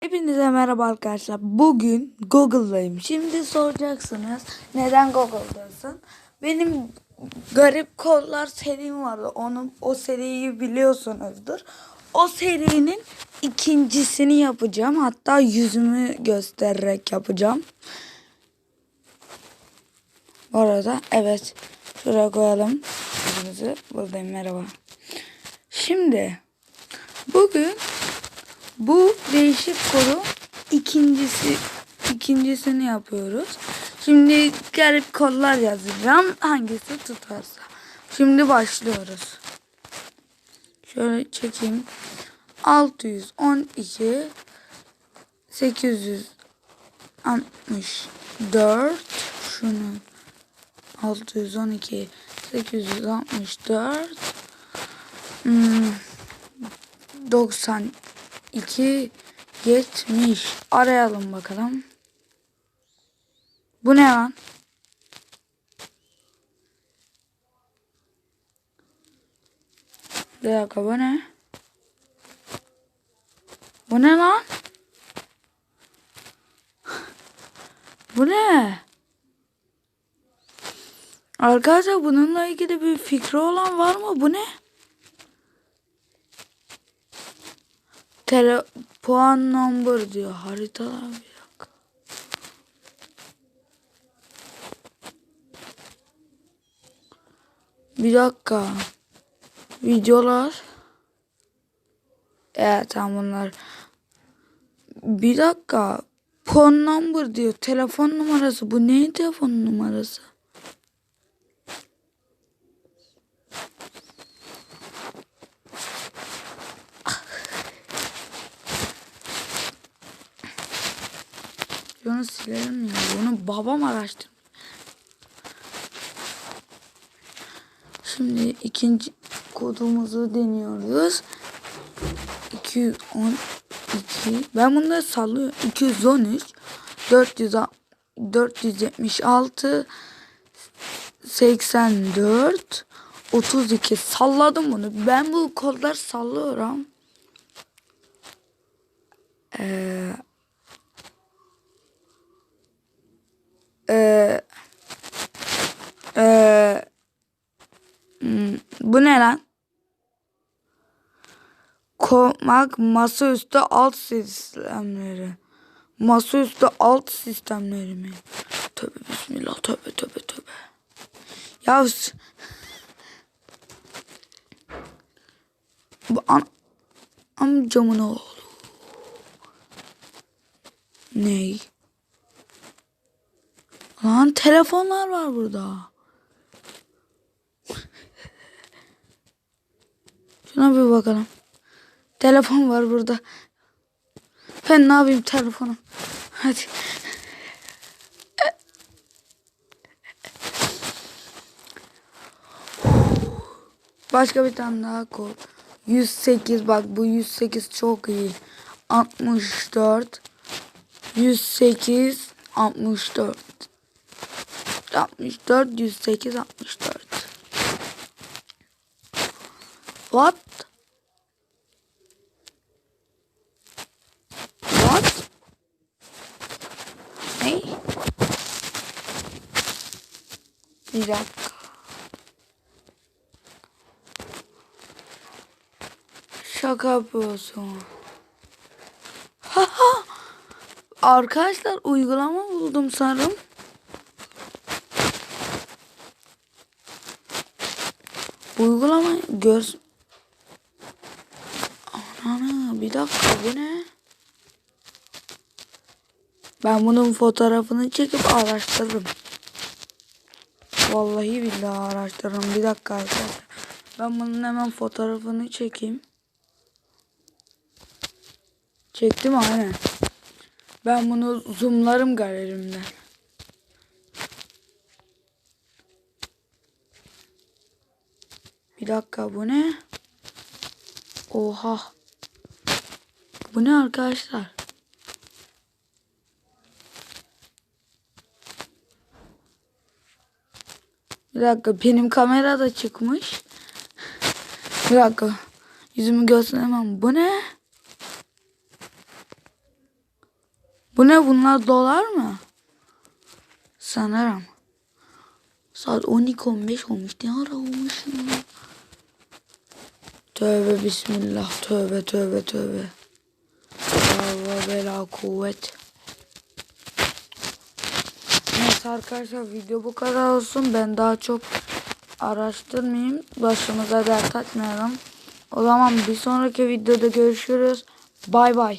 Hepinize merhaba arkadaşlar. Bugün Google'dayım. Şimdi soracaksınız neden Google'dasın? Benim garip kollar serim vardı. Onun o seriyi biliyorsunuzdur. O serinin ikincisini yapacağım. Hatta yüzümü göstererek yapacağım. Bu arada evet şuraya koyalım yüzümüzü. Buradayım merhaba. Şimdi bugün bu değişik konu ikincisi ikincisini yapıyoruz. Şimdi garip kodlar yazacağım. Hangisi tutarsa. Şimdi başlıyoruz. Şöyle çekeyim. 612 864 şunu 612 864 hmm, 92 70 arayalım bakalım. Bu ne lan? Bir dakika bu ne? Bu ne lan? Bu ne? Arkadaşlar bununla ilgili bir fikri olan var mı? Bu ne? Tele puan number diyor. Haritalar bir dakika. Bir dakika. Videolar. Evet tamam bunlar. Bir dakika. Puan number diyor. Telefon numarası. Bu neyin telefon numarası? Bunu silerim ya. Bunu babam araştırmış. Şimdi ikinci kodumuzu deniyoruz. 212 ben bunları sallıyorum. 213 400 476 84 32 salladım bunu. Ben bu kodlar sallıyorum. Eee Ee, ee, hmm, bu ne lan? Komak masaüstü alt sistemleri. Masaüstü alt sistemleri mi? Tövbe bismillah tövbe tövbe tövbe. Ya bu an amcamın oğlu. Ney? Lan telefonlar var burada. Şuna bir bakalım. Telefon var burada. Ben ne yapayım telefonu? Hadi. Başka bir tane daha kod. 108 bak bu 108 çok iyi. 64 108 64 64 108 64 What? What? Ne? Bir dakika. Şaka yapıyorsun. Arkadaşlar uygulama buldum sanırım. Uygulama göz... Ananı bir dakika bu ne? Ben bunun fotoğrafını çekip araştırırım. Vallahi billahi araştırırım. Bir dakika arkadaşlar. Ben bunun hemen fotoğrafını çekeyim. Çektim aynen. Ben bunu zoomlarım galerimden. Bir dakika bu ne? Oha. Bu ne arkadaşlar? Bir dakika benim kamera da çıkmış. Bir dakika. Yüzümü gösteremem. Bu ne? Bu ne bunlar dolar mı? Sanırım. Saat 12.15 olmuş. Ne ara olmuş ya? Tövbe bismillah. Tövbe tövbe tövbe. Allah bela kuvvet. Neyse arkadaşlar video bu kadar olsun. Ben daha çok araştırmayayım. Başımıza dert açmayalım. O zaman bir sonraki videoda görüşürüz. Bay bay.